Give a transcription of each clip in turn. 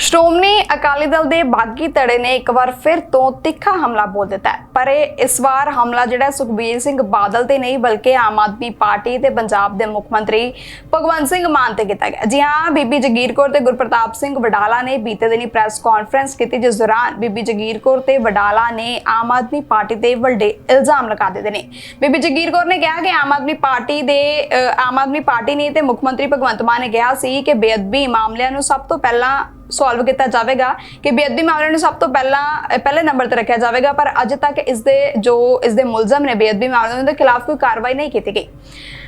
ਸ਼੍ਰੋਮਣੀ ਅਕਾਲੀ ਦਲ ਦੇ ਬਾਗੀ ਧੜੇ ਨੇ ਇੱਕ ਵਾਰ ਫਿਰ ਤੋਂ ਤਿੱਖਾ ਹਮਲਾ ਬੋਲ ਦਿੱਤਾ ਹੈ। ਪਰ ਇਹ ਇਸ ਵਾਰ ਹਮਲਾ ਜਿਹੜਾ ਸੁਖਬੀਰ ਸਿੰਘ ਬਾਦਲ ਤੇ ਨਹੀਂ, ਬਲਕਿ ਆਮ ਆਦਮੀ ਪਾਰਟੀ ਤੇ ਪੰਜਾਬ ਦੇ ਮੁੱਖ ਮੰਤਰੀ ਭਗਵੰਤ ਸਿੰਘ ਮਾਨ ਤੇ ਕੀਤਾ ਗਿਆ। ਜੀ ਹਾਂ, ਬੀਬੀ ਜਗੀਰ ਕੌਰ ਤੇ ਗੁਰਪ੍ਰਤਾਪ ਸਿੰਘ ਵਡਾਲਾ ਨੇ ਬੀਤੇ ਦਿਨੀ ਪ੍ਰੈਸ ਕਾਨਫਰੰਸ ਕੀਤੀ, ਜਿਸ ਦੌਰਾਨ ਬੀਬੀ ਜਗੀਰ ਕੌਰ ਤੇ ਵਡਾਲਾ ਨੇ ਆਮ ਆਦਮੀ ਪਾਰਟੀ ਤੇ ਵੱਡੇ ਇਲਜ਼ਾਮ ਲਗਾ ਦਿੱਤੇ ਨੇ। ਬੀਬੀ ਜਗੀਰ ਕੌਰ ਨੇ ਕਿਹਾ ਕਿ ਆਮ ਆਦਮੀ ਪਾਰਟੀ ਦੇ ਆਮ ਆਦਮੀ ਪਾਰਟੀ ਨੇ ਤੇ ਮੁੱਖ ਮੰਤਰੀ ਭਗਵੰਤ ਮਾਨ ਨੇ ਕਿਹਾ ਸੀ ਕਿ ਬੇਅਦਬੀ ਮਾਮਲਿਆਂ ਨੂੰ ਸਭ ਤੋਂ ਪਹਿਲਾਂ ਸੋਲਵ ਕੀਤਾ ਜਾਵੇਗਾ ਕਿ ਬੇਅਦਬੀ ਮਾਮਲੇ ਨੂੰ ਸਭ ਤੋਂ ਪਹਿਲਾਂ ਪਹਿਲੇ ਨੰਬਰ ਤੇ ਰੱਖਿਆ ਜਾਵੇਗਾ, ਪਰ ਅੱਜ ਤੱਕ ਇਸ ਦੇ ਜੋ, ਇਸ ਦੇ ਮੁਲਜ਼ਮ ਨੇ ਬੇਅਦਬੀ ਮਾਮਲੇ ਦੇ ਖਿਲਾਫ ਕੋਈ ਕਾਰਵਾਈ ਨਹੀਂ ਕੀਤੀ ਗਈ।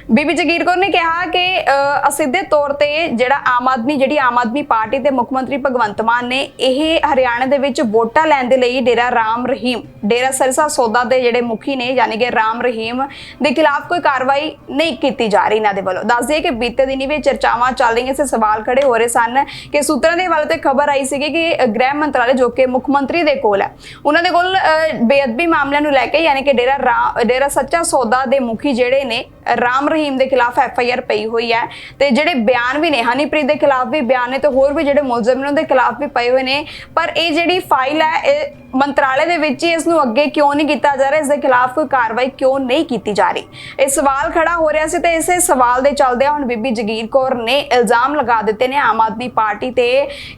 ਬੀਬੀ ਜਗੀਰ ਕੌਰ ਨੇ ਕਿਹਾ ਕਿ ਅ, ਅਸਿੱਧੇ ਤੌਰ ਤੇ ਜਿਹੜਾ ਆਮ ਆਦਮੀ ਜਿਹੜੀ ਆਮ ਆਦਮੀ ਪਾਰਟੀ ਦੇ ਮੁੱਖ ਮੰਤਰੀ ਭਗਵੰਤ ਮਾਨ ਨੇ ਇਹ ਹਰਿਆਣਾ ਦੇ ਵਿੱਚ ਵੋਟਾਂ ਲੈਣ ਦੇ ਲਈ ਡੇਰਾ ਰਾਮ ਰਹੀਮ ਡੇਰਾ ਸਰਸਾ ਸੌਦਾ ਦੇ ਜਿਹੜੇ ਮੁਖੀ ਨੇ ਯਾਨੀ ਕਿ ਰਾਮ ਰਹੀਮ ਦੇ ਖਿਲਾਫ ਕੋਈ ਕਾਰਵਾਈ ਨਹੀਂ ਕੀਤੀ ਜਾ ਰਹੀ ਇਹਨਾਂ ਦੇ ਵੱਲੋਂ। ਦੱਸ ਦਈਏ ਕਿ ਬੀਤੇ ਦਿਨੀ ਵੀ ਚਰਚਾਵਾਂ ਚੱਲ ਰਹੀਆਂ ਸੀ ਸਵਾਲ ਖੜੇ ਹੋ ਰਹੇ ਸਨ ਕਿ ਸੂਤਰਾਂ ਦੇ ਹਵਾਲੇ ਤੇ ਖਬਰ ਆਈ ਸੀਗੀ ਕਿ ਗ੍ਰਹਿ ਮੰਤਰਾਲੇ ਜੋ ਕਿ ਮੁੱਖ ਮੰਤਰੀ ਦੇ ਕੋਲ ਹੈ ਉਹਨਾਂ ਦੇ ਕੋਲ ਬੇਅਦਬੀ ਮਾਮਲਿਆਂ ਨੂੰ ਲੈ ਕੇ ਯਾਨੀ ਕਿ ਡੇਰਾ ਡੇਰਾ ਸੱਚਾ ਸੌਦਾ ਦੇ ਮੁਖੀ ਜਿਹੜੇ ਨੇ ਰਾਮ ਰਹੀਮ ਦੇ ਖਿਲਾਫ ਐਫ ਆਈ ਆਰ ਪਈ ਹੋਈ ਹੈ ਤੇ ਜਿਹੜੇ ਬਿਆਨ ਵੀ ਨੇ, ਹਨੀਪ੍ਰੀਤ ਦੇ ਖਿਲਾਫ ਵੀ ਬਿਆਨ ਨੇ ਤੇ ਹੋਰ ਵੀ ਜਿਹੜੇ ਮੁਲਜ਼ਮ ਨੇ ਉਹਦੇ ਖਿਲਾਫ ਵੀ ਪਏ ਹੋਏ ਨੇ। ਪਰ ਇਹ ਜਿਹੜੀ ਫਾਈਲ ਹੈ, ਇਹ ਮੰਤਰਾਲੇ ਦੇ ਵਿੱਚ ਹੀ ਇਸ ਨੂੰ ਅੱਗੇ ਕਿਉਂ ਨਹੀਂ ਕੀਤਾ ਜਾ ਰਿਹਾ ਇਸ ਦੇ ਖਿਲਾਫ ਕੋਈ ਕਾਰਵਾਈ ਕਿਉਂ ਨਹੀਂ ਕੀਤੀ ਜਾ ਰਹੀ? ਇਹ ਸਵਾਲ ਖੜਾ ਹੋ ਰਿਹਾ ਸੀ ਤੇ ਇਸੇ ਸਵਾਲ ਦੇ ਚੱਲਦੇ ਹੁਣ ਬੀਬੀ ਜਗੀਰ ਕੌਰ ਨੇ ਇਲਜ਼ਾਮ ਲਗਾ ਦਿੱਤੇ ਨੇ ਆਮ ਆਦਮੀ ਪਾਰਟੀ ਤੇ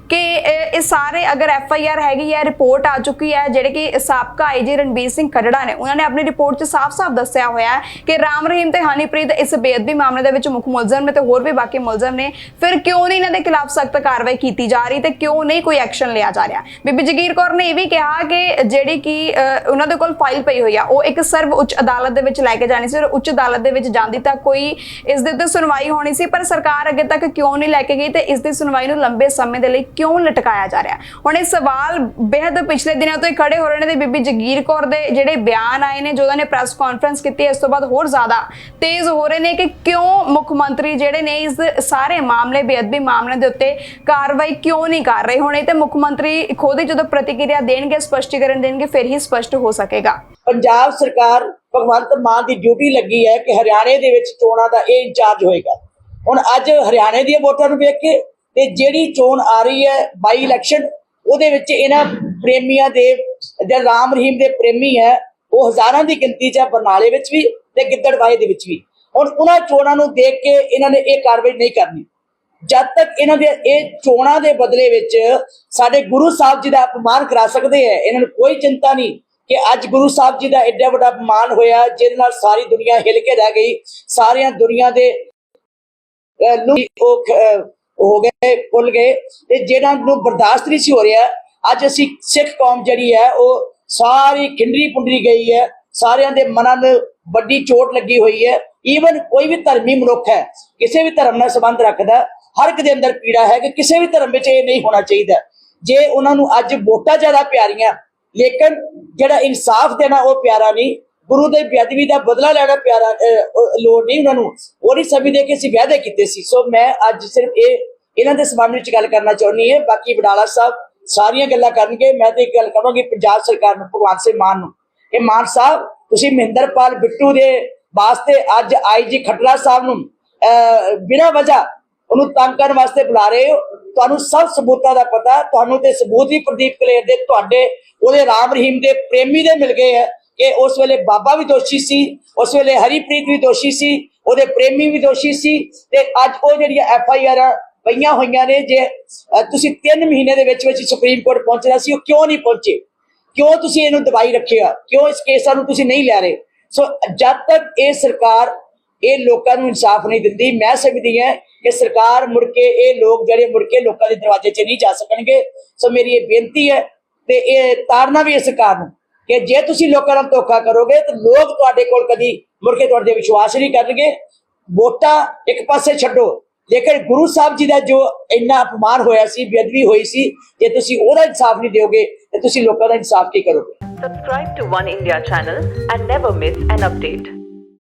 ਕਿ ਇਹ ਸਾਰੇ ਅਗਰ ਐਫ ਆਈ ਆਰ ਹੈਗੀ ਹੈ, ਰਿਪੋਰਟ ਆ ਚੁੱਕੀ ਹੈ, ਜਿਹੜੇ ਕਿ ਸਾਬਕਾ ਆਈਜੀ ਰਣਬੀਰ ਸਿੰਘ ਖਰੜਾ ਨੇ, ਉਹਨਾਂ ਨੇ ਆਪਣੀ ਰਿਪੋਰਟ 'ਚ ਸਾਫ਼-ਸਾਫ਼ ਦੱਸਿਆ ਹੋਇਆ ਹੈ ਕਿ ਰਾਮ ਰਹੀਮ ਤੇ ਹਨੀਪ੍ਰੀਤ ਇਸ ਬੇਅਦਬੀ ਮਾਮਲੇ ਦੇ ਵਿੱਚ ਮੁੱਖ ਮੁਲਜ਼ਮ ਨੇ ਤੇ ਹੋਰ ਵੀ ਬਾਕੀ ਮੁਲਜ਼ਮ ਨੇ। ਫਿਰ ਕਿਉਂ ਨਹੀਂ ਇਹਨਾਂ ਦੇ ਖਿਲਾਫ ਸਖਤ ਕਾਰਵਾਈ ਕੀਤੀ ਜਾ ਰਹੀ ਤੇ ਕਿਉਂ ਨਹੀਂ ਕੋਈ ਐਕਸ਼ਨ ਲਿਆ ਜਾ ਰਿਹਾ? ਬੀਬੀ ਜਗੀਰ ਕੌਰ ਨੇ ਇਹ ਵੀ ਕਿਹਾ ਕਿ ਜਿਹੜੀ ਕਿ ਉਹਨਾਂ ਦੇ ਕੋਲ ਫਾਈਲ ਪਈ ਹੋਈ ਆ, ਉਹ ਇੱਕ ਸਰਵ ਉੱਚ ਅਦਾਲਤ ਦੇ ਵਿੱਚ ਲੈ ਕੇ ਜਾਣੀ ਸੀ ਔਰ ਉੱਚ ਅਦਾਲਤ ਦੇ ਵਿੱਚ ਜਾਂਦੀ ਤਾਂ ਕੋਈ ਇਸ ਦੇ ਉੱਤੇ ਸੁਣਵਾਈ ਹੋਣੀ ਸੀ, ਪਰ ਸਰਕਾਰ ਅੱਗੇ ਤੱਕ ਕਿਉਂ ਨਹੀਂ ਲੈ ਕੇ ਗਈ ਤੇ ਇਸ ਦੀ ਸੁਣਵਾਈ ਨੂੰ ਲੰਬੇ ਸਮੇਂ ਦੇ ਲਈ ਕਿਉਂ ਲਟਕਾਇਆ ਜਾ ਰਿਹਾ? ਹੁਣ ਇਹ ਸਵਾਲ ਬੇहद ਪਿਛਲੇ ਦਿਨਾਂ ਤੋਂ ਹੀ ਖੜੇ ਹੋ ਰਹੇ ਨੇ ਤੇ ਬੀਬੀ ਜਗੀਰ ਕੌਰ ਦੇ ਜਿਹੜੇ ਬਿਆਨ ਆਏ ਨੇ, ਜੋ ਉਹਨਾਂ ਨੇ ਪ੍ਰੈਸ ਕਾਨਫਰੰਸ ਕੀਤੀ ਇਸ ਤੋਂ ਬਾਅਦ ਹੋਰ ਜ਼ਿਆਦਾ ਤੇਜ਼ ਹੋ ਰਹੇ ਨੇ ਕਿ ਕਿਉਂ ਮੁੱਖ ਮੰਤਰੀ ਜਿਹੜੇ ਨੇ ਇਸ ਸਾਰੇ ਮਾਮਲੇ, ਬੇਅਦਬੀ ਮਾਮਲਿਆਂ ਦੇ ਉੱਤੇ ਕਾਰਵਾਈ ਕਿਉਂ ਨਹੀਂ ਕਰ ਰਹੇ ਹੁਣ? ਇਹ ਤੇ ਮੁੱਖ ਮੰਤਰੀ ਖੁਦ ਜਦੋਂ ਪ੍ਰਤੀਕਿਰਿਆ ਦੇਣਗੇ, ਸਪਸ਼ਟੀਕਰਨ ਦੇਣਗੇ, ਫਿਰ ਹੀ ਸਪਸ਼ਟ ਹੋ ਸਕੇਗਾ। ਪੰਜਾਬ ਸਰਕਾਰ ਭਗਵੰਤ ਮਾਨ ਦੀ ਡਿਊਟੀ ਲੱਗੀ ਹੈ ਕਿ ਹਰਿਆਣੇ ਦੇ ਵਿੱਚ ਚੋਣਾਂ ਦਾ ਇਹ ਇੰਚਾਰਜ ਹੋਏਗਾ। ਹੁਣ ਅੱਜ ਹਰਿਆਣੇ ਦੀਆਂ ਵੋਟਾਂ ਨੂੰ ਵੇਖ ਕੇ ਤੇ ਜਿਹੜੀ ਚੋਣ ਆ ਰਹੀ ਹੈ ਬਾਈ ਇਲੈਕਸ਼ਨ, ਉਹਦੇ ਵਿੱਚ ਇਹਨਾਂ ਪ੍ਰੇਮੀਆਂ ਦੇ ਜਿਹੜੇ ਰਾਮ ਰਹੀਮ ਦੇ ਪ੍ਰੇਮੀ ਹੈ, ਉਹ ਹਜ਼ਾਰਾਂ ਦੀ ਗਿਣਤੀ 'ਚ ਬਰਨਾਲੇ ਵਿੱਚ ਵੀ। ਤੇ ਗਿੱਦੜਵਾਹੇ ਦੇ ਵਿੱਚ ਵੀ। ਹੁਣ ਉਹਨਾਂ ਚੋਣਾਂ ਨੂੰ ਦੇਖ ਕੇ ਇਹਨਾਂ ਨੇ ਇਹ ਕਾਰਵਾਈ ਨਹੀਂ ਕਰਨੀ। ਜਦ ਤੱਕ ਇਹਨਾਂ ਦੇ ਇਹ ਚੋਣਾਂ ਦੇ ਬਦਲੇ ਵਿੱਚ ਸਾਡੇ ਗੁਰੂ ਸਾਹਿਬ ਜੀ ਦਾ ਅਪਮਾਨ ਕਰਾ ਸਕਦੇ ਹੈ ਇਹਨਾਂ ਨੂੰ ਕੋਈ ਚਿੰਤਾ ਨਹੀਂ ਕਿ ਅੱਜ ਗੁਰੂ ਸਾਹਿਬ ਜੀ ਦਾ ਐਡਾ ਵੱਡਾ ਅਪਮਾਨ ਹੋਇਆ ਜਿਹਦੇ ਨਾਲ ਸਾਰੀ ਦੁਨੀਆ ਹਿਲ ਕੇ ਰਹਿ ਗਈ। ਸਾਰੀਆਂ ਦੁਨੀਆ ਦੇ ਅਹ, ਲੋਕ ਹੋ ਗਏ ਭੁੱਲ ਗਏ। ਤੇ ਜਿਹੜਾ ਨੂੰ ਬਰਦਾਸ਼ਤ ਨਹੀਂ ਸੀ ਹੋ ਰਿਹਾ ਅੱਜ ਅਸੀਂ ਸਿੱਖ ਕੌਮ ਜਿਹੜੀ ਹੈ ਉਹ ਸਾਰੀ ਖਿੰਡਰੀ ਪੁੰਡਰੀ ਗਈ ਹੈ। ਸਾਰਿਆਂ ਦੇ ਮਨਾਂ ਨੂੰ ਵੱਡੀ ਚੋਟ ਲੱਗੀ ਹੋਈ ਹੈ। ਈਵਨ ਕੋਈ ਵੀ ਧਰਮੀ ਮਨੁੱਖ ਹੈ, ਕਿਸੇ ਵੀ ਧਰਮ ਨਾਲ ਸੰਬੰਧ ਰੱਖਦਾ, ਹਰ ਇੱਕ ਦੇ ਅੰਦਰ ਪੀੜਾ ਹੈ ਕਿ ਕਿਸੇ ਵੀ ਧਰਮ ਵਿੱਚ ਇਹ ਨਹੀਂ ਹੋਣਾ ਚਾਹੀਦਾ। ਜੇ ਉਹਨਾਂ ਨੂੰ ਅੱਜ ਵੋਟਾਂ ਜ਼ਿਆਦਾ ਪਿਆਰੀਆਂ, ਲੇਕਿਨ ਜਿਹੜਾ ਇਨਸਾਫ ਦੇਣਾ ਉਹ ਪਿਆਰਾ ਨਹੀਂ, ਗੁਰੂ ਦੇ ਬੇਅਦਬੀ ਦਾ ਬਦਲਾ ਲੈਣਾ ਪਿਆਰਾ ਲੋੜ ਨਹੀਂ ਉਹਨਾਂ ਨੂੰ, ਉਹ ਨਹੀਂ ਸਮਝਦੇ ਕਿ ਅਸੀਂ ਵਾਅਦੇ ਕੀਤੇ ਸੀ। ਸੋ ਮੈਂ ਅੱਜ ਸਿਰਫ ਇਹ, ਇਹਨਾਂ ਦੇ ਸੰਬੰਧ ਵਿੱਚ ਗੱਲ ਕਰਨਾ ਚਾਹੁੰਦੀ ਹੈ। ਬਾਕੀ ਵਡਾਲਾ ਸਾਹਿਬ ਸਾਰੀਆਂ ਗੱਲਾਂ ਕਰਨਗੇ। ਮੈਂ ਤੇ ਇੱਕ ਗੱਲ ਕਹਾਂਗੀ, ਪੰਜਾਬ ਸਰਕਾਰ ਨੂੰ, ਭਗਵਾਨ ਸਿੰਘ ਮਾਨ ਨੂੰ ਇਹ ਮਾਨ ਸਾਹਿਬ ਤੁਸੀਂ ਮਹਿੰਦਰਪਾਲ ਬਿੱਟੂ ਦੇ ਵਾਸਤੇ ਅੱਜ ਆਈਜੀ ਖਟਰਾ ਸਾਹਿਬ ਨੂੰ ਬਿਨਾਂ ਵਜ੍ਹਾ ਉਹਨੂੰ ਤੰਗ ਕਰਨ ਵਾਸਤੇ ਬੁਲਾ ਰਹੇ ਹੋ। ਤੁਹਾਨੂੰ ਸਭ ਸਬੂਤਾਂ ਦਾ ਪਤਾ, ਤੁਹਾਨੂੰ ਤੇ ਸਬੂਤ ਵੀ ਪ੍ਰਦੀਪ ਕਲੇਰ ਦੇ, ਤੁਹਾਡੇ, ਉਹਦੇ ਰਾਮ ਰਹੀਮ ਦੇ ਪ੍ਰੇਮੀ ਦੇ ਮਿਲ ਗਏ ਹੈ ਕਿ ਉਸ ਵੇਲੇ ਬਾਬਾ ਵੀ ਦੋਸ਼ੀ ਸੀ, ਉਸ ਵੇਲੇ ਹਰੀਪ੍ਰੀਤ ਵੀ ਦੋਸ਼ੀ ਸੀ, ਉਹਦੇ ਪ੍ਰੇਮੀ ਵੀ ਦੋਸ਼ੀ ਸੀ ਤੇ ਅੱਜ ਉਹ ਜਿਹੜੀਆਂ ਐਫ ਆਈ ਆਰ ਪਈਆਂ ਹੋਈਆਂ ਨੇ, ਜੇ ਤੁਸੀਂ 3 ਮਹੀਨੇ ਦੇ ਵਿੱਚ ਵਿੱਚ ਸੁਪਰੀਮ ਕੋਰਟ ਪਹੁੰਚਣਾ ਸੀ, ਉਹ ਕਿਉਂ ਨਹੀਂ ਪਹੁੰਚੇ? ਕਿਉਂ ਤੁਸੀਂ ਇਹਨੂੰ ਦਬਾਈ ਰੱਖਿਆ ਕਿਉਂ ਇਸ ਕੇਸਾਂ ਨੂੰ ਤੁਸੀਂ ਨਹੀਂ ਲੈ ਰਹੇ? ਸੋ ਜਦ ਤੱਕ ਇਹ ਸਰਕਾਰ ਇਹ ਲੋਕਾਂ ਨੂੰ ਇਨਸਾਫ ਨਹੀਂ ਦਿੰਦੀ, ਮੈਂ ਸਮਝਦੀ ਹਾਂ ਕਿ ਸਰਕਾਰ ਮੁੜ ਕੇ ਇਹ ਲੋਕ ਜਿਹੜੇ ਮੁੜ ਕੇ ਲੋਕਾਂ ਦੇ ਦਰਵਾਜ਼ੇ 'ਚ ਨਹੀਂ ਜਾ ਸਕਣਗੇ। ਸੋ ਮੇਰੀ ਇਹ ਬੇਨਤੀ ਹੈ ਤੇ ਇਹ ਤਾਰਨਾ ਵੀ ਹੈ ਸਰਕਾਰ ਨੂੰ ਕਿ ਜੇ ਤੁਸੀਂ ਲੋਕਾਂ ਨਾਲ ਧੋਖਾ ਕਰੋਗੇ ਤਾਂ ਲੋਕ ਤੁਹਾਡੇ ਕੋਲ ਕਦੀ ਮੁੜ ਕੇ ਤੁਹਾਡੇ ਵਿਸ਼ਵਾਸ ਨਹੀਂ ਕਰਨਗੇ। ਵੋਟਾਂ ਇੱਕ ਪਾਸੇ ਛੱਡੋ ਲੇਕਿਨ ਗੁਰੂ ਸਾਹਿਬ ਜੀ ਦਾ ਜੋ ਇੰਨਾ ਅਪਮਾਨ ਹੋਇਆ ਸੀ, ਬੇਅਦਬੀ ਹੋਈ ਸੀ, ਜੇ ਤੁਸੀਂ ਉਹਦਾ ਇਨਸਾਫ ਨਹੀਂ ਦਿਓਗੇ, ਤੇ ਤੁਸੀਂ ਲੋਕਾਂ ਦਾ ਇਨਸਾਫ ਕੀ ਕਰੋਗੇ Subscribe to One India channel and never miss an update.